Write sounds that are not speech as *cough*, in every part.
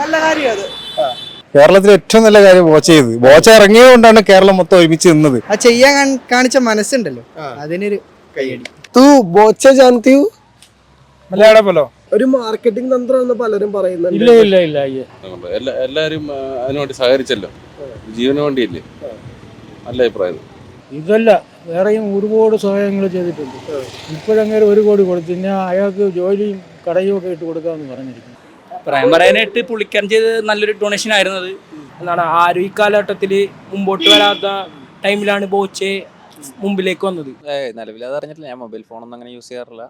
നല്ല കാര്യം അത്. കേരളത്തിൽ ഏറ്റവും നല്ല കാര്യം ബോച്ച ചെയ്ത്. ബോച്ച ഇറങ്ങിയതുകൊണ്ടാണ് കേരളം മൊത്തം ഒരുമിച്ച് നിന്നത്. ആ ചെയ്യാൻ കാണിച്ച മനസ്സുണ്ടല്ലോ. അതിനൊരു കൈയടി തൂ ബോച്ച ജാനത്തി മലയാള പോലോ. ഒരു മാർക്കറ്റിംഗ് തന്ത്രമാണെന്ന് പലരും പറയുന്നുണ്ട്. ഇല്ല ഇല്ല ഇല്ല അയ്യേ ഉണ്ട്. എല്ലാ എല്ലാവരും ആ, അതിനുവേണ്ടി സഹകരിച്ചല്ലോ. ജീവന് വേണ്ടിയല്ലേ? നല്ല അഭിപ്രായം. ഇതല്ല വേറെയും ഒരുപാട് സഹായങ്ങൾ ചെയ്തിട്ടുണ്ട്. ഇപ്പോഴങ്ങനെ ഒരു കോടി കൊടുത്തു പിന്നെ അയാൾക്ക് ജോലിയും കടയും ഒക്കെ ഇട്ട് കൊടുക്കാമെന്ന് പറഞ്ഞിരിക്കുന്നു. അഭിപ്രായം പറയാനായിട്ട് പുള്ളിക്കാരൻ ചെയ്ത് നല്ലൊരു ഡൊണേഷൻ ആയിരുന്നു അത്. എന്താണ് ആരും ഈ കാലഘട്ടത്തിൽ മുമ്പോട്ട് വരാത്ത ടൈമിലാണ് ബോച്ചെ മുമ്പിലേക്ക് വന്നത്. നിലവിൽ അത് അറിഞ്ഞിട്ടില്ല. ഞാൻ മൊബൈൽ ഫോണൊന്നും അങ്ങനെ യൂസ് ചെയ്യാറില്ല.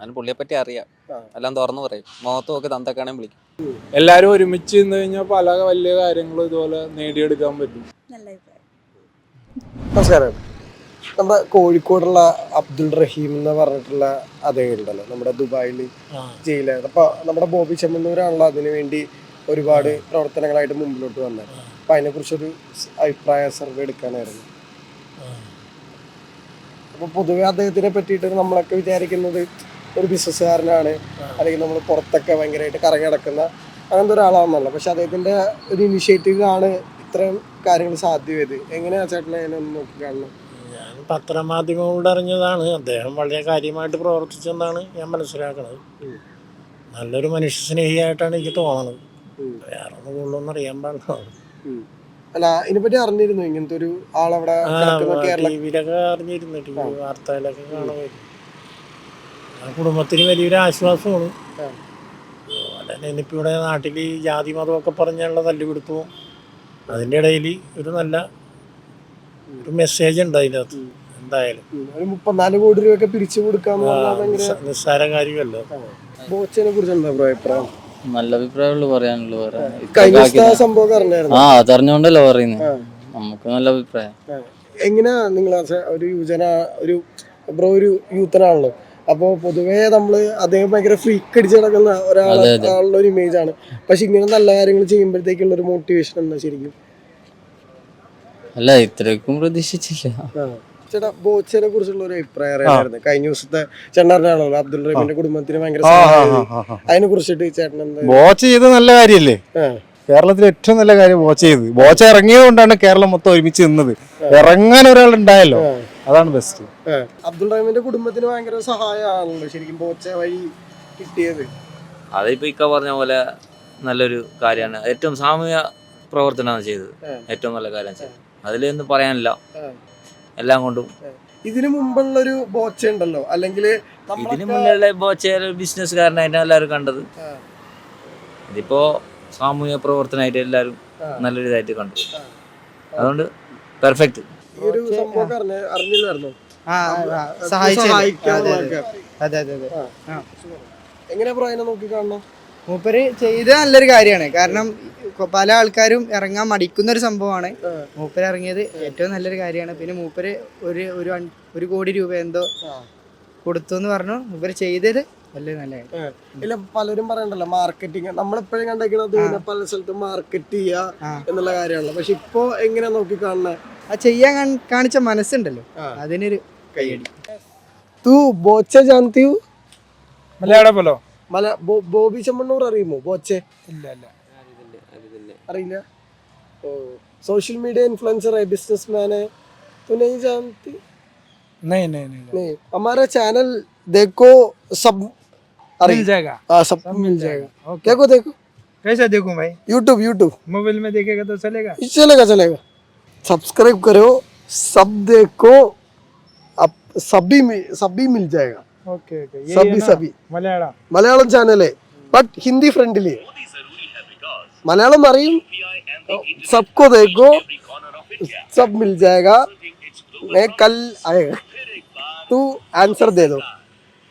ഞാൻ പുള്ളിയെ പറ്റി അറിയാം. എല്ലാം തുറന്നു പറയും. മുഖത്ത് നോക്കി തന്തക്കാണെങ്കിൽ വിളിക്കും. എല്ലാവരും ഒരുമിച്ച് നിന്ന് കഴിഞ്ഞാൽ പല വലിയ കാര്യങ്ങളും ഇതുപോലെ നേടിയെടുക്കാൻ പറ്റും. നമസ്കാരം. നമ്മുടെ കോഴിക്കോടുള്ള അബ്ദുൾ റഹീം എന്ന് പറഞ്ഞിട്ടുള്ള അദ്ദേഹം ഉണ്ടല്ലോ നമ്മുടെ ദുബായിൽ ജയിലായത് അപ്പൊ നമ്മുടെ ബോബി ചെമ്മന്നൂരാണല്ലോ അതിനു വേണ്ടി ഒരുപാട് പ്രവർത്തനങ്ങളായിട്ട് മുമ്പിലോട്ട് വന്നത്. അപ്പൊ അതിനെ കുറിച്ചൊരു അഭിപ്രായ സർവേ എടുക്കാനായിരുന്നു. അപ്പൊ പൊതുവെ അദ്ദേഹത്തിനെ പറ്റിയിട്ട് നമ്മളൊക്കെ വിചാരിക്കുന്നത് ഒരു ബിസിനസ്സുകാരനാണ് അല്ലെങ്കിൽ നമ്മൾ പുറത്തൊക്കെ ഭയങ്കരമായിട്ട് കറങ്ങി നടക്കുന്ന അങ്ങനത്തെ ഒരാളാണെന്നല്ല. പക്ഷെ അദ്ദേഹത്തിന്റെ ഒരു ഇനിഷ്യേറ്റീവ് ആണ് ഇത്രയും കാര്യങ്ങൾ സാധ്യമായത്. എങ്ങനെയാ ചേട്ടനെ അതിനൊന്ന് നോക്കി കാണുന്നത് ഞാൻ പത്രമാധ്യമങ്ങളിലൂടെ അറിഞ്ഞതാണ് അദ്ദേഹം വളരെ കാര്യമായിട്ട് പ്രവർത്തിച്ചെന്നാണ് ഞാൻ മനസ്സിലാക്കുന്നത് നല്ലൊരു മനുഷ്യ സ്നേഹിയായിട്ടാണ് എനിക്ക് തോന്നുന്നത് വേറെ ഒന്നും കൂടുതലൊന്നും അറിയാൻ പാടില്ല. അല്ല ഇതിനെപ്പറ്റി അറിഞ്ഞിരുന്നു? ഇങ്ങനത്തെ ഒരു ആളവിടെ അവിടെ കേരള ടി വിയിലൊക്കെ അറിഞ്ഞിരുന്നു. ടി വി വാർത്തയിലൊക്കെ കാണുമായിരുന്നു. ആ കുടുംബത്തിന് വലിയൊരു ആശ്വാസമാണ്. അതുപോലെ ഇവിടെ നാട്ടിൽ ഈ ജാതി മതമൊക്കെ പറഞ്ഞുള്ള തല്ലുപിടുത്തവും അതിന്റെ ഇടയിൽ ഒരു നല്ല ഒരു മെസ്സേജ് ഉണ്ട് അതിനകത്ത്. എന്തായാലും. ഒരു മുപ്പത്തിനാല് കോടി രൂപയൊക്കെ പിരിച്ചു കൊടുക്കാന്ന് പറഞ്ഞാൽ നിസ്സാര കാര്യമല്ല. ബോച്ചനെ കുറിച്ച് എന്താ അഭിപ്രായം? നല്ല അഭിപ്രായമുള്ളൂ പറയാനുള്ളു പറയാൻ ആ സംഭവം അറിഞ്ഞായിരുന്നു? ആ അതറിഞ്ഞോണ്ടല്ലോ പറയുന്നത് നമുക്ക് നല്ല അഭിപ്രായം. എങ്ങനെയാ നിങ്ങൾ ഒരു യുവജന ഒരു ബ്രോ ഒരു യൂത്തനാണല്ലോ. അപ്പോൾ പൊതുവേ നമ്മൾ അദ്ദേഹം ഭയങ്കര ഫ്രീക്ക് അടിച്ച് നടക്കുന്ന. ആളുടെ ഒരു ഇമേജ് ആണ്. പക്ഷെ ഇങ്ങനെ നല്ല കാര്യങ്ങൾ ചെയ്യുമ്പോഴത്തേക്കുള്ള ഒരു മോട്ടിവേഷൻ എന്താ ശരിക്കും? അല്ല ഇത്രക്കും പ്രതീക്ഷിച്ചില്ല. ചേട്ടാ ബോച്ചനെ കുറിച്ചുള്ള ഒരു അഭിപ്രായം അറിയാമായിരുന്നു കഴിഞ്ഞ ദിവസത്തെ ചേട്ടനാണല്ലോ അബ്ദുൾ റഹീമിന്റെ കുടുംബത്തിന് ഭയങ്കര. അതിനെ കുറിച്ചിട്ട് ചേട്ടൻ എന്താ ബോച്ച ചെയ്ത് നല്ല കാര്യല്ലേ. കേരളത്തിൽ ഏറ്റവും നല്ല കാര്യം ബോച്ച ചെയ്ത് ബോച്ച ഇറങ്ങിയത് കൊണ്ടാണ് കേരളം മൊത്തം ഒരുമിച്ച് നിന്നത്. ഇറങ്ങാൻ ഒരാൾ ഉണ്ടായല്ലോ അതാണ് ബെസ്റ്റ്. അബ്ദുൾ റഹീമിന്റെ കുടുംബത്തിന് ഭയങ്കര സഹായമാണല്ലോ ശരിക്കും ബോച്ച വഴി കിട്ടിയത്. അതിപ്പോ ഇക്ക പറഞ്ഞ പോലെ നല്ലൊരു കാര്യമാണ്. ഏറ്റവും സാമൂഹ്യ പ്രവർത്തനമാണ് ചെയ്തത്. ഏറ്റവും നല്ല കാര്യം ചെയ്തത്. അതിലൊന്നും പറയാനില്ല. എല്ലാം കൊണ്ടും. ഇതിനു മുമ്പുള്ള ഒരു ബോച്ച ഉണ്ടല്ലോ അല്ലെങ്കിൽ ഇതിനു മുന്നേ ബോച്ച ബിസിനസ്സുകാരനായിട്ടാണ് എല്ലാവരും കണ്ടത്. ഇതിപ്പോ സാമൂഹ്യ പ്രവർത്തനമായിട്ട് എല്ലാവരും. നല്ലൊരു ഇതായിട്ട് കണ്ടു. അതുകൊണ്ട് പെർഫെക്റ്റ്. എങ്ങനെ പ്രായനെ നോക്കി കാണണം? മൂപ്പര് ചെയ്ത നല്ലൊരു കാര്യമാണ്. കാരണം പല ആൾക്കാരും ഇറങ്ങാൻ മടിക്കുന്ന ഒരു സംഭവമാണ്. മൂപ്പര് ഇറങ്ങിയത് ഏറ്റവും നല്ലൊരു കാര്യമാണ്. പിന്നെ മൂപ്പര് ഒരു ഒരു ഒരു കോടി രൂപ എന്തോ കൊടുത്തു എന്ന് പറഞ്ഞു. മൂപ്പര് ചെയ്തത് വലിയ നല്ല കാര്യം ഇല്ല പലരും പറയണ്ടല്ലോ മാർക്കറ്റിംഗ് നമ്മളെപ്പോഴും കണ്ടേക്കണത് പല സ്ഥലത്തും മാർക്കറ്റ് ചെയ്യാ ചെയ്യുക എന്നുള്ള കാര്യമാണല്ലോ. പക്ഷെ ഇപ്പൊ എങ്ങനെ നോക്കി കാണുന്നത് ആ ചെയ്യാൻ കാണിച്ച മനസ്സുണ്ടല്ലോ. അതിനൊരു കൈയടി തൂ ബോച്ച ഹൂ? മലയാള പോലോ മല ബോ- ബോബി ചെമ്മണ്ണൂർ അറിയുമോ ബോച്ചെ ഇല്ല ഇല്ല അറിയില്ല ഓ सोशल मीडिया इन्फ्लुएंसर है बिजनेसमैन है तो नहीं जानती नहीं नहीं नहीं नहीं हमारा चैनल देखो सब अरे मिल जाएगा हाँ सब मिल जाएगा देखो देखो कैसे देखूं भाई यूट्यूब यूट्यूब मोबाइल में देखेगा तो चलेगा चलेगा चलेगा सब्सक्राइब करो सब देखो अब सभी में सभी मिल जाएगा ओके ओके सभी सभी मलयालम മലയാളം ചാനൽ है बट हिंदी फ्रेंडली है मलयालम അറിയും सबको देखो सब मिल जाएगा मैं कल आएगा तू आंसर दे दो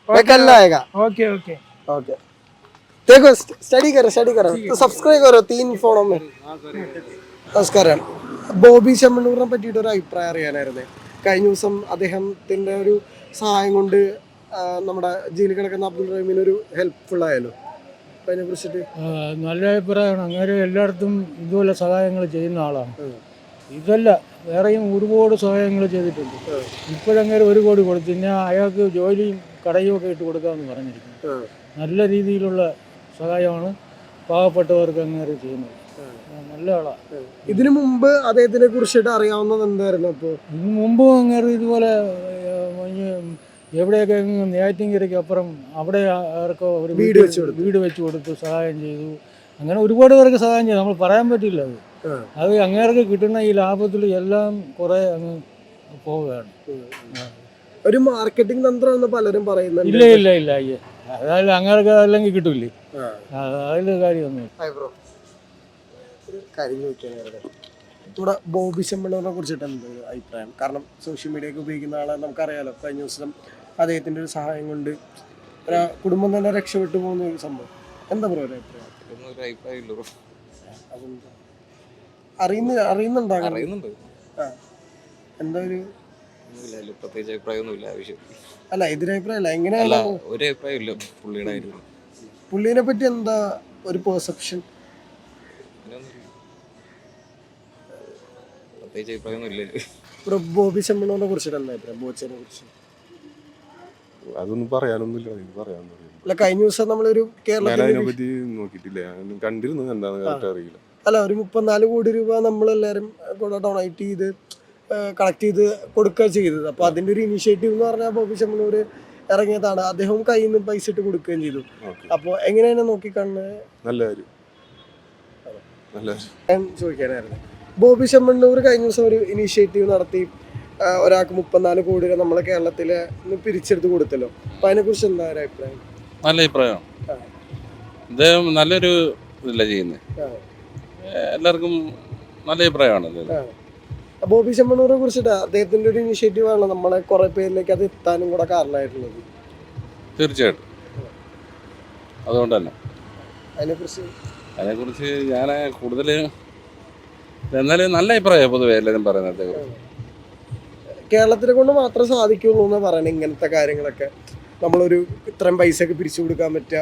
मैं कल आएगा ओके ओके ओके देखो स्टडी करो स्टडी करो तो सब्सक्राइब करो तीन ഫോണോ में നമസ്കാരം ബോബി ചെമ്മണ്ണൂരിനെ പറ്റിയിട്ട് ഒരു അഭിപ്രായം അറിയാനായിരുന്നു കഴിഞ്ഞ ദിവസം അദ്ദേഹത്തിന്റെ ഒരു സഹായം കൊണ്ട് ആ, നമ്മുടെ ജയിലിൽ കിടക്കുന്ന അബ്ദുൾ റഹീമിന് ഒരു ഹെൽപ്ഫുൾ ആയാലോ അതിനെ കുറിച്ചിട്ട്? നല്ല അഭിപ്രായമാണ്. അങ്ങനെ എല്ലായിടത്തും ഇതുപോലെ സഹായങ്ങൾ ചെയ്യുന്ന ആളാണ്. ഇതല്ല വേറെയും ഒരുപാട് സഹായങ്ങൾ ചെയ്തിട്ടുണ്ട്. ഇപ്പോഴങ്ങനെ ഒരു കോടി കൊടുത്തു. പിന്നെ അയാൾക്ക് ജോലിയും കടയും ഒക്കെ ഇട്ട് കൊടുക്കാമെന്ന് പറഞ്ഞിരിക്കുന്നു. നല്ല രീതിയിലുള്ള സഹായമാണ് പാവപ്പെട്ടവർക്ക് അങ്ങനെ ചെയ്യുന്നത്. നല്ല ആളാണ് ഇതിനു മുമ്പ് അദ്ദേഹത്തിനെ കുറിച്ചിട്ട് അറിയാവുന്നത് എന്തായിരുന്നു അപ്പോൾ ഇതിനു മുമ്പ് അങ്ങനെ ഇതുപോലെ എവിടെയൊക്കെ നെയ്യാറ്റിൻകരയ്ക്ക് അപ്പുറം അവിടെ ആർക്കോ ഒരു വീട് വെച്ച് കൊടുത്തു. വീട് വെച്ച് കൊടുത്തു സഹായം ചെയ്തു. അങ്ങനെ ഒരുപാട് പേർക്ക് സഹായം ചെയ്തു. നമ്മൾ പറയാൻ പറ്റില്ല അത്. അത് അങ്ങേർക്ക് കിട്ടുന്ന ഈ ലാഭത്തിൽ എല്ലാം കുറേ അങ്ങ് പോവുകയാണ്. ഒരു മാർക്കറ്റിംഗ് തന്ത്രം പലരും പറയുന്നുണ്ട്. ഇല്ല ഇല്ല ഇല്ല. അയ്യേ. അതായത് അങ്ങേർക്ക് അല്ലെങ്കിൽ കിട്ടൂലേ ആ. അതിൽ കാര്യമൊന്നും കാര്യം ചോദിക്കാനായിരുന്നു. ഇവിടെ ബോബി ചെമ്മണ്ണൂരിനെ കുറിച്ചിട്ട് എന്ത് അഭിപ്രായം? കാരണം സോഷ്യൽ മീഡിയ ഒക്കെ ഉപയോഗിക്കുന്ന ആളെ നമുക്കറിയാലോ കഴിഞ്ഞ ദിവസം അദ്ദേഹത്തിന്റെ ഒരു സഹായം കൊണ്ട് കുടുംബം തന്നെ രക്ഷപ്പെട്ടു പോകുന്ന ഒരു സംഭവം. എന്താ പറയുക ഒരു അഭിപ്രായം? അറിയുന്ന അറിയുന്നുണ്ടോ? അറിയുന്നുണ്ട്. എന്താ ഒരു പ്രത്യേകിച്ച് അഭിപ്രായമൊന്നുമില്ല ആവശ്യം അല്ല എതിരഭിപ്രായമല്ല എങ്ങനെയാണ് ഒരു അഭിപ്രായമില്ല പുള്ളിയുടെ പുള്ളീനെ പറ്റി എന്താ ഒരു പെർസെപ്ഷൻ പ്രത്യേകിച്ച് അഭിപ്രായമൊന്നുമില്ല. ഇവിടെ ബോബി ചെമ്മണ്ണൂരിനെ കുറിച്ചിട്ട് എന്താ അഭിപ്രായം? ബോച്ചനെ കുറിച്ച്. അതൊന്നും പറയാനൊന്നുമില്ല. ഇത് പറയാനൊന്നും അല്ല കഴിഞ്ഞ ദിവസം നമ്മളൊരു ഞാൻ കേരളത്തിൽ അതിനെ പറ്റി നോക്കിയിട്ടില്ല. ഞാൻ കണ്ടിരുന്നു എന്താന്ന് കറക്റ്റ് അറിയില്ല. അല്ല ഒരു മുപ്പത്തിനാല് കോടി രൂപ നമ്മളെല്ലാരും കൂടെ ഡൊണേറ്റ് ചെയ്ത് കളക്ട് ചെയ്ത് കൊടുക്കുക ചെയ്തത്. അപ്പൊ അതിന്റെ ഒരു ഇനിഷ്യേറ്റീവ് എന്ന് പറഞ്ഞാൽ ബോബി ചെമ്മണ്ണൂർ ഇറങ്ങിയതാണ്. അദ്ദേഹം കയ്യിൽ നിന്ന് പൈസ ഇട്ട് കൊടുക്കുകയും ചെയ്തു. ഓക്കെ. അപ്പോൾ എങ്ങനെയാണ് നോക്കിക്കാണുന്നത്? നല്ല കാര്യം. നല്ല കാര്യം. ഞാൻ ചോദിക്കാനായിരുന്നു. ബോബി ചെമ്മണ്ണൂർ കഴിഞ്ഞ ദിവസം ഒരു ഇനീഷ്യേറ്റീവ് നടത്തി ഒരാൾക്ക് മുപ്പത്തിനാല് കോടി രൂപ നമ്മളെ കേരളത്തിൽ നിന്ന് പിരിച്ചെടുത്ത് കൊടുത്തല്ലോ. അപ്പൊ അതിനെ കുറിച്ച് എന്താ ഒരു അഭിപ്രായം? നല്ല അഭിപ്രായമാണ് അദ്ദേഹം നല്ലൊരു ഇതല്ലേ ചെയ്യുന്നത് എല്ലാവർക്കും നല്ല അഭിപ്രായമാണ് ബോബി ചെമ്മണ്ണൂരെ കുറിച്ചിട്ട് അദ്ദേഹത്തിന്റെ ഒരു ഇനീഷ്യേറ്റീവ് ആണ് നമ്മളെ കുറെ പേരിലേക്ക് അത് എത്താനും കൂടെ കാരണമായിട്ടുള്ളത്. തീർച്ചയായിട്ടും. അതുകൊണ്ട് തന്നെ അതിനെ കുറിച്ച് അതിനെക്കുറിച്ച് ഞാൻ കൂടുതൽ എന്നാലും നല്ല അഭിപ്രായം പൊതുവെ എല്ലാവരും പറയുന്നത് അദ്ദേഹം കേരളത്തിനെ കൊണ്ട് മാത്രമേ സാധിക്കുള്ളൂ എന്ന് പറയണേ ഇങ്ങനത്തെ കാര്യങ്ങളൊക്കെ. നമ്മളൊരു ഇത്രയും പൈസ ഒക്കെ പിരിച്ചു കൊടുക്കാൻ പറ്റുക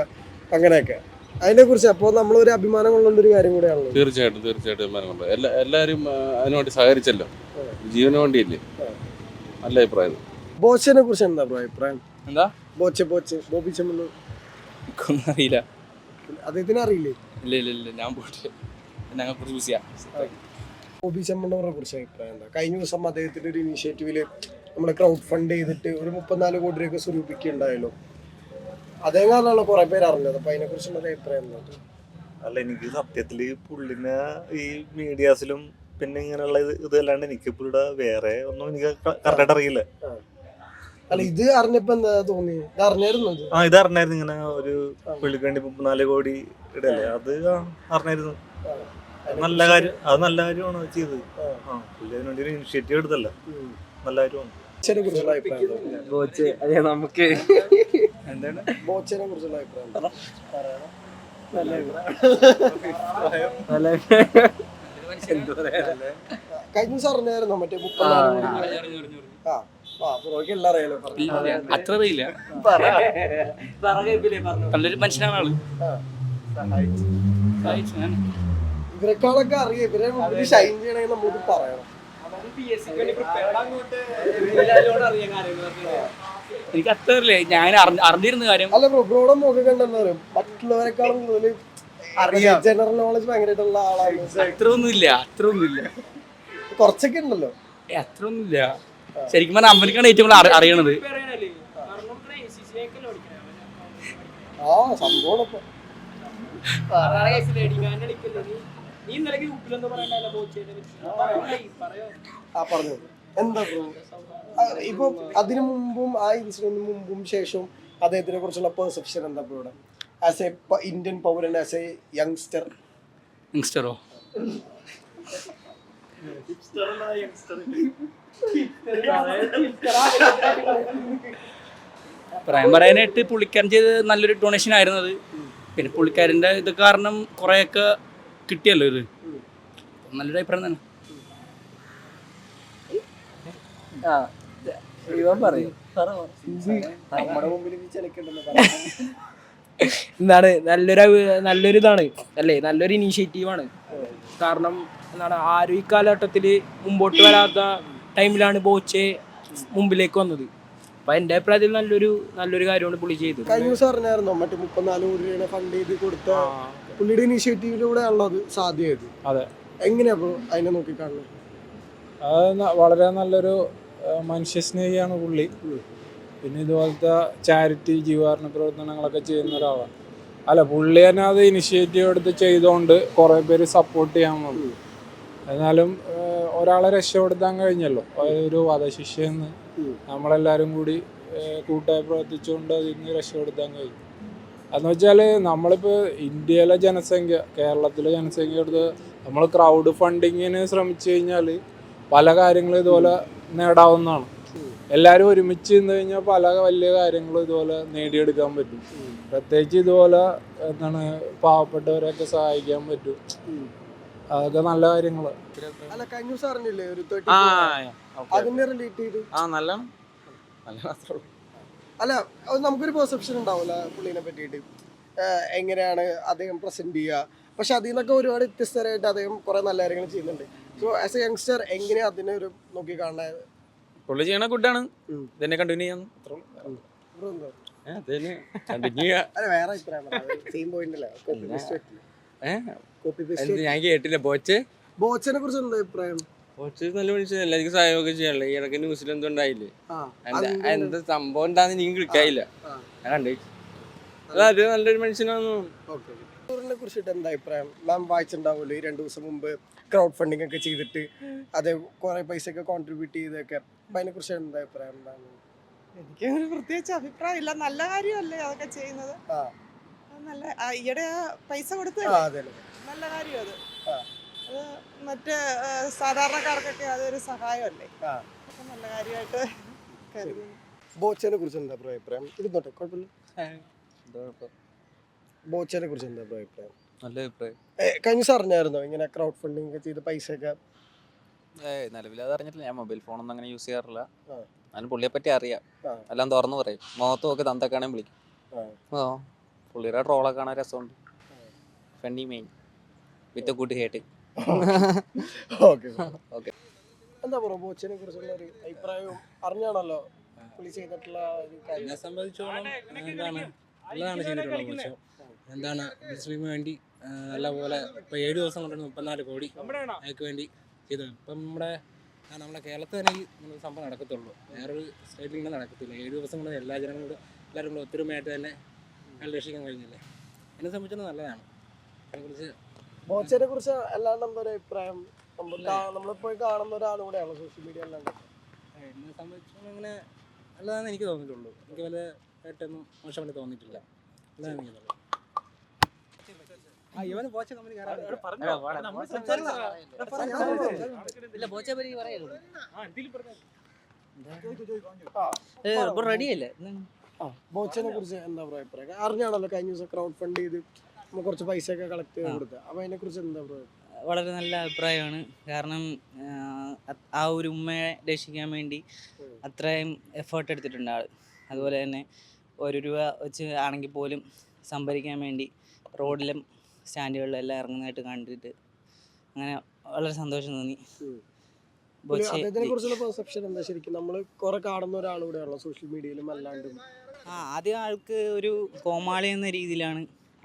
അങ്ങനെയൊക്കെ. അതിനെ കുറിച്ച് അപ്പോൾ നമ്മളൊരു അഭിമാനം കൊള്ളുന്ന ഒരു കാര്യം കൂടെയാണല്ലോ. തീർച്ചയായിട്ടും തീർച്ചയായിട്ടും അഭിമാനമുണ്ട് എല്ലാ എല്ലാവരും അതിനുവേണ്ടി സഹകരിച്ചല്ലോ. ജീവന് വേണ്ടിയില്ലേ? നല്ല അഭിപ്രായം. ബോച്ചനെ കുറിച്ച് എന്താ ബ്രോ അഭിപ്രായം? എന്താ? ബോച്ചെ ബോച്ചെ. ബോബി ചെമ്മണ്ണൂർ ഒന്നും അറിയില്ല. അദ്ദേഹത്തിന് അറിയില്ലേ? ഇല്ല ഇല്ല ഇല്ല. ഞാൻ പോയിട്ട്. ഞങ്ങൾ കുറച്ച് ബിസിയാ ബോബി ചെമ്മണ്ണൂറിനെ കുറിച്ച് അഭിപ്രായം എന്താ? കഴിഞ്ഞ ദിവസം അദ്ദേഹത്തിന്റെ ഒരു ഇനിഷ്യേറ്റീവിൽ നമ്മൾ ക്രൗഡ് ഫണ്ട് ചെയ്തിട്ട് ഒരു മുപ്പത്തിനാല് കോടി രൂപ സ്വരൂപിക്കുകയുണ്ടായല്ലോ. അതേ കാരണമാണ് കുറെ പേര് അറിഞ്ഞത്. അപ്പൊ അതിനെ കുറിച്ചുള്ള അഭിപ്രായം എന്താ? അല്ല എനിക്ക് സത്യത്തിൽ പുള്ളിനെ ഈ മീഡിയാസിലും പിന്നെ ഇങ്ങനെയുള്ള ഇത് ഇതല്ലാണ്ട് എനിക്ക് പുള്ളിയുടെ വേറെ ഒന്നും എനിക്ക് കറക്റ്റായിട്ട് അറിയില്ല. അല്ല ഇത് അറിഞ്ഞപ്പോ എന്താ തോന്നി? ഇത് അറിഞ്ഞായിരുന്നു ആ ഇത് അറിഞ്ഞായിരുന്നു ഇങ്ങനെ ഒരു പുള്ളിക്ക് വേണ്ടി മുപ്പത്തിനാല് കോടി ഇടല്ലേ അത് അറിഞ്ഞായിരുന്നു. നല്ല കാര്യം അത് നല്ല കാര്യമാണ് അത് ചെയ്തത്. ആ. പുള്ളി ഒരു ഇനിഷ്യേറ്റീവ് എടുത്തല്ല. നല്ല കാര്യമാണ്. ബോച്ചനെ കുറിച്ചുള്ള അഭിപ്രായം എന്താ? കോച്ച് അതെ നമുക്ക്. എന്താണ്? ബോച്ചനെ കുറിച്ചുള്ള അഭിപ്രായം കഴിഞ്ഞ മറ്റേ? ആ അത്ര അറിയില്ല നല്ലൊരു മനുഷ്യനാണ് ആൾ. സഹായിച്ചു. ഞാൻ ഇവരെക്കാളൊക്കെ അറിയാം. ഇവരെ മുമ്പിൽ ഷൈൻ ചെയ്യണമെങ്കിൽ നമുക്ക് പറയണം. എനിക്ക് അത്ര അറിയില്ല. ഞാൻ അറിഞ്ഞ- അറിഞ്ഞിരുന്ന കാര്യം. അല്ല ബ്രോ ബ്രോയുടെ മുഖം കണ്ടെന്ന് പറയും. മറ്റുള്ളവരെക്കാളും കൂടുതൽ അറിയാം. ജനറൽ നോളജ് ഭയങ്കരമായിട്ടുള്ള ആളാണ്. അത്ര ഒന്നുമില്ല അത്ര ഒന്നുമില്ല കുറച്ചൊക്കെ ഉണ്ടല്ലോ. ഏ, അത്ര ഒന്നുമില്ല ശരിക്കും പറഞ്ഞാൽ അമ്പലിക്കാണ് ഏറ്റവും കൂടുതൽ അറി- അറിയണത്. ആ സംഭവം ഇപ്പൊ. ആ. പറഞ്ഞു. എന്താ ഇപ്പൊ അതിനു മുമ്പും ആ ഇൻസിഡന്റിന് മുമ്പും ശേഷവും അദ്ദേഹത്തിനെ കുറിച്ചുള്ള പെർസെപ്ഷൻ എന്താ ഇവിടെ? ആസ് എ ഇന്ത്യൻ പൗരൻ ആസ് എ യങ്സ്റ്റർ യങ്സ്റ്ററോ പ്രായം പറയാനായിട്ട് പുള്ളിക്കാരൻ ചെയ്ത് നല്ലൊരു ഡൊണേഷൻ ആയിരുന്നത് പിന്നെ പുള്ളിക്കാരന്റെ ഇത് കാരണം കുറേയൊക്കെ കിട്ടിയല്ലോ ഇത്. നല്ലൊരു അഭിപ്രായം തന്നെ. എന്താണ് നല്ലൊരു നല്ലൊരു ഇതാണ്. അല്ലേ നല്ലൊരു ഇനീഷ്യേറ്റീവാണ് കാരണം എന്താണ് ആരും ഈ കാലഘട്ടത്തിൽ മുമ്പോട്ട് വരാത്ത ടൈമിലാണ് ബോച്ചെ മുമ്പിലേക്ക് വന്നത്. അപ്പൊ എന്റെ അഭിപ്രായത്തിൽ നല്ലൊരു നല്ലൊരു കാര്യമാണ് പുള്ളി ചെയ്തത്. കഴിഞ്ഞ ദിവസം അറിഞ്ഞായിരുന്നോ? മറ്റേ മുപ്പത്തിനാല് കോടി ഫണ്ട് ചെയ്ത് കൊടുത്ത പുള്ളിയുടെ ഇനീഷ്യേറ്റീവിലൂടെയാണല്ലോ അത് സാധ്യമായത്. അതെ. എങ്ങനെയാ അപ്പോൾ അതിനെ നോക്കി കാണുന്നത് അത് ന- വളരെ നല്ലൊരു ആ, മനുഷ്യസ്നേഹിയാണ് പുള്ളി. പിന്നെ ഇതുപോലത്തെ ചാരിറ്റി ജീവകാരുണ്യ പ്രവർത്തനങ്ങളൊക്കെ ചെയ്യുന്ന ഒരാളാണ്. അല്ല പുള്ളി തന്നെ അത് ഇനിഷ്യേറ്റീവ് എടുത്ത് ചെയ്തുകൊണ്ട് കുറേ പേര് സപ്പോർട്ട് ചെയ്യാൻ വന്നു. എന്നാലും ഒരാളെ രക്ഷപ്പെടുത്താൻ കഴിഞ്ഞല്ലോ. ഒരു വധശിക്ഷയെന്ന് നമ്മളെല്ലാവരും കൂടി കൂട്ടായി പ്രവർത്തിച്ചുകൊണ്ട് അതിൽ നിന്ന് രക്ഷപ്പെടുത്താൻ കഴിഞ്ഞു. അതെന്ന് വെച്ചാൽ നമ്മളിപ്പോൾ ഇന്ത്യയിലെ ജനസംഖ്യ കേരളത്തിലെ ജനസംഖ്യ എടുത്ത് നമ്മൾ ക്രൗഡ് ഫണ്ടിങ്ങിന് ശ്രമിച്ചു കഴിഞ്ഞാൽ പല കാര്യങ്ങളും ഇതുപോലെ നേടാവുന്നതാണ്. എല്ലാവരും ഒരുമിച്ച് നിന്ന് കഴിഞ്ഞാൽ പല വലിയ കാര്യങ്ങളും ഇതുപോലെ നേടിയെടുക്കാൻ പറ്റും. പ്രത്യേകിച്ച് ഇതുപോലെ എന്താണ് പാവപ്പെട്ടവരെയൊക്കെ സഹായിക്കാൻ പറ്റും. അതൊക്കെ നല്ല കാര്യങ്ങൾ അല്ല കഴിഞ്ഞ അറിഞ്ഞില്ലേ ഒരു തേർട്ടി ആ നല്ല നല്ല അല്ല നമുക്കൊരു പെർസെപ്ഷൻ ഉണ്ടാവില്ല പുള്ളിനെ പറ്റിയിട്ട്. എങ്ങനെയാണ് അദ്ദേഹം പ്രസന്റ് ചെയ്യുക? പക്ഷെ അതിൽ നിന്നൊക്കെ ഒരുപാട് വ്യത്യസ്തരായിട്ട് അദ്ദേഹം കുറെ നല്ല കാര്യങ്ങൾ ചെയ്യുന്നുണ്ട്. സോ ആസ് എ യങ്സ്റ്റർ എങ്ങനെയാ അതിനെ ഒരു നോക്കി കാണുന്നത് പുള്ളി ചെയ്യണ ഗുഡാണ് ആണ്. ഇതന്നെ കണ്ടിന്യൂ ചെയ്യാൻ ഞാൻ കേട്ടില്ല. ബോച്ച്? ബോച്ചനെ കുറിച്ച് എന്താ അഭിപ്രായം? ബോച്ച് നല്ല മനുഷ്യൻ എല്ലാവർക്കും സഹായമൊക്കെ ചെയ്യാനുള്ള. ഈ ഇടയ്ക്ക് ന്യൂസിൽ എന്തോ ഉണ്ടായില്ലേ? എന്താ സംഭവം എന്താന്ന് എനിക്ക് കിട്ടായില്ല. ഞാൻ കണ്ടു. അത് നല്ലൊരു മനുഷ്യനാണെന്ന് ഓക്കെ ടൂറിനെ കുറിച്ചിട്ട് എന്താ അഭിപ്രായം? മാം വായിച്ചിട്ടുണ്ടാവുമല്ലോ ഈ രണ്ടു ദിവസം മുമ്പ് ക്രൗഡ് ഫണ്ടിങ് ഒക്കെ ചെയ്തിട്ട് അത് കുറെ പൈസ ഒക്കെ കോൺട്രിബ്യൂട്ട് ചെയ്തൊക്കെ അപ്പൊ അതിനെ കുറിച്ച് എന്താ അഭിപ്രായം? എന്താണ്? എനിക്ക് ഒരു പ്രത്യേകിച്ച് അഭിപ്രായമില്ല നല്ല കാര്യമല്ലേ അതൊക്കെ ചെയ്യുന്നത്? ആ. നല്ല ഈയിടെ പൈസ കൊടുത്ത് അല്ലേ നല്ല കാര്യം അത്. ആ. അത് മറ്റ് സാധാരണക്കാർക്കൊക്കെ അതൊരു സഹായമല്ലേ? നല്ല കാര്യമായിട്ട് കരുതുന്നു. ബോച്ചനെ കുറിച്ച് എന്താ അഭിപ്രായം? ഇത് പോട്ടെ കുഴപ്പമില്ല. ബോച്ചനെ കുറിച്ച് എന്താ അഭിപ്രായം? നല്ല അഭിപ്രായം. കഴിഞ്ഞ അറിഞ്ഞായിരുന്നോ ഇങ്ങനെ ക്രൗഡ് ഫണ്ടിങ് ഒക്കെ ചെയ്ത് പൈസ ഒക്കെ നിലവിൽ അത് അറിഞ്ഞിട്ടില്ല. ഞാൻ മൊബൈൽ ഫോണൊന്നും അങ്ങനെ യൂസ് ചെയ്യാറില്ല. ഞാൻ പുള്ളിയെ പറ്റി അറിയാം. എല്ലാം തുറന്നു പറയും. മുഖത്ത് നോക്കി തന്തക്കാണെ വിളിക്കും. ഓ പുള്ളിയുടെ ട്രോളൊക്കെ കാണാൻ രസമുണ്ട്. Funny main with good heart *laughs* okay okay എന്താ ബ്രോ ബോച്ചിനെ കുറിച്ചുള്ള ഒരു അഭിപ്രായവും അറിഞ്ഞാണല്ലോ പുള്ളി ചെയ്തിട്ടുള്ള ഒരു കാര്യം? എന്നെ സംബന്ധിച്ചോളം എന്താണ്? നല്ലതാണ് ചെയ്തിട്ടുള്ളത് എന്താണ്? മുസ്ലിമിന് വേണ്ടി നല്ല പോലെ ഇപ്പൊ ഏഴ് ദിവസം കൊണ്ടാണ് മുപ്പത്തിനാല് കോടി അയാൾക്ക് വേണ്ടി ചെയ്തത് ഇപ്പം നമ്മുടെ നമ്മുടെ കേരളത്തിൽ തന്നെ ഈ സംഭവം നടക്കത്തുള്ളൂ. വേറൊരു സ്റ്റേറ്റിൽ ഇങ്ങനെ നടക്കത്തില്ല. ഏഴ് ദിവസം കൊണ്ട് എല്ലാ ജനങ്ങളും എല്ലാവരും കൂടെ ഒത്തൊരുമയായിട്ട് തന്നെ അയാൾ രക്ഷിക്കാൻ കഴിഞ്ഞില്ലേ? എന്നെ സംബന്ധിച്ചോളം നല്ലതാണ്. അതിനെക്കുറിച്ച് ബോച്ചനെ കുറിച്ച് അല്ലാണ്ട് എന്താ ഒരു അഭിപ്രായം? നമ്മളിപ്പോയി കാണുന്ന ഒരാളുകൂടെയാണ് സോഷ്യൽ മീഡിയ അല്ലാണ്ട്? എന്നെ സംബന്ധിച്ചിടത്തോളം അങ്ങനെ അല്ലാതെ എനിക്ക് തോന്നിയിട്ടുള്ളൂ. എനിക്ക് വല്ല ഏറ്റവും മോശമായിട്ട് തോന്നിയിട്ടില്ല. അല്ലാതെ എനിക്ക് തോന്നുന്നത് ഇവന് ബോച്ച കമ്പനി റെഡിയല്ലേ ആ ബോച്ചനെ കുറിച്ച് എന്താ അഭിപ്രായം? അറിഞ്ഞാണല്ലോ കഴിഞ്ഞ ദിവസം ക്രൗഡ് ഫണ്ട് ചെയ്ത്. കുറച്ച് പൈസ ഒക്കെ കളക്ട് ചെയ്ത് കൊടുത്തത് അപ്പൊ അതിനെ കുറിച്ച് എന്താ പറയുക വളരെ നല്ല അഭിപ്രായമാണ്. കാരണം ആ, ഒരു ഉമ്മയെ രക്ഷിക്കാൻ വേണ്ടി അത്രയും എഫേർട്ട് എടുത്തിട്ടുണ്ട് ആൾ അതുപോലെ തന്നെ ഒരു രൂപ വെച്ച് ആണെങ്കിൽ പോലും സംഭരിക്കാൻ വേണ്ടി റോഡിലും സ്റ്റാൻഡുകളിലും എല്ലാം ഇറങ്ങുന്നതായിട്ട് കണ്ടിട്ട് അങ്ങനെ വളരെ സന്തോഷം തോന്നി. അദ്ദേഹത്തിനെ പെർസെപ്ഷൻ എന്താ? ശരിക്കും നമ്മൾ കുറെ കാണുന്ന ഒരാൾ കൂടെയാണല്ലോ സോഷ്യൽ മീഡിയയിലും അല്ലാണ്ടും. ആ ആദ്യം ആൾക്ക് ഒരു കോമാളി എന്ന രീതിയിലാണ്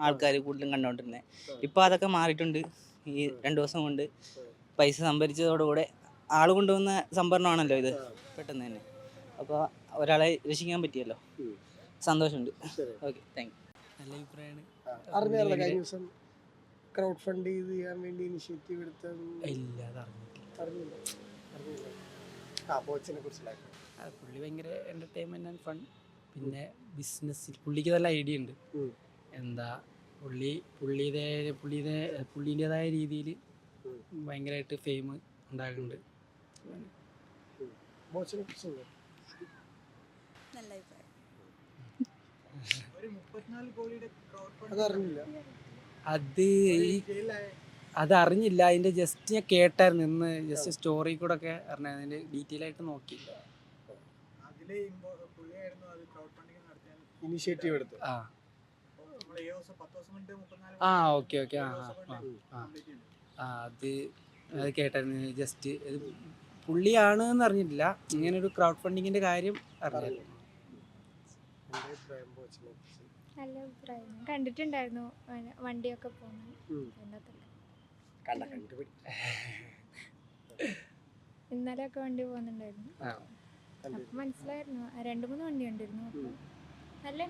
ആൾക്കാർ കൂടുതലും കണ്ടുകൊണ്ടിരുന്നത് ഇപ്പോൾ അതൊക്കെ മാറിയിട്ടുണ്ട്. ഈ രണ്ട് ദിവസം കൊണ്ട് പൈസ സംഭരിച്ചതോടുകൂടെ ആൾ കൊണ്ടുവന്ന സംഭരണമാണല്ലോ ഇത്. പെട്ടെന്ന് തന്നെ. അപ്പോൾ ഒരാളെ രക്ഷിക്കാൻ പറ്റിയല്ലോ. സന്തോഷമുണ്ട്. Okay thank you. നല്ല അഭിപ്രായമാണ് കഴിഞ്ഞ ദിവസം ക്രൗഡ് ഫണ്ട് ചെയ്ത് ചെയ്യാൻ വേണ്ടി ഇനിഷ്യേറ്റീവ് എടുത്ത ഇല്ല അത് അറിഞ്ഞിട്ടില്ല. അറിഞ്ഞില്ല. അറിഞ്ഞില്ല. ആ കുറിച്ചുള്ള പുള്ളി ഭയങ്കര എന്റർടൈൻമെന്റ് ആൻഡ് ഫൺ പിന്നെ ബിസിനസ്സിൽ പുള്ളിക്ക് നല്ല ഐഡിയ ഉണ്ട്. എന്താ പുള്ളി പുള്ളിയുടെ പുള്ളിയുടെ പുള്ളീന്റെതായ രീതിയിൽ ഭയങ്കരമായിട്ട് ഫെയിം ഉണ്ടാകുന്നുണ്ട് നല്ല അഭിപ്രായം. അത് ഈ അത് അറിഞ്ഞില്ല. അതിന്റെ ജസ്റ്റ് ഞാൻ കേട്ടായിരുന്നു. ഇന്ന് ജസ്റ്റ് സ്റ്റോറി കൂടെ ഒക്കെ അറിഞ്ഞ അതിന്റെ ഡീറ്റെയിൽ ആയിട്ട് നോക്കിയില്ല ഇനിഷ്യേറ്റീവ് എടുത്തു ആ. ആ ഓക്കെ ഓക്കെ ആ ആ, ആ. ആ അത് അത് കേട്ടായിരുന്നു. ജസ്റ്റ് ഇത് പുള്ളിയാണ് എന്ന് അറിഞ്ഞിട്ടില്ല. ഇങ്ങനെ ഒരു ക്രൗഡ് ഫണ്ടിങ്ങിന്റെ കാര്യം അറിഞ്ഞില്ല. നല്ല അഭിപ്രായം. കണ്ടിട്ടുണ്ടായിരുന്നു. വണ്ടിയൊക്കെ പോകുന്നത് കണ്ടുപിടി. ഇന്നലെയൊക്കെ വണ്ടി പോകുന്നുണ്ടായിരുന്നു മനസ്സിലായിരുന്നു. രണ്ട് മൂന്ന് വണ്ടി ഉണ്ടായിരുന്നു നല്ല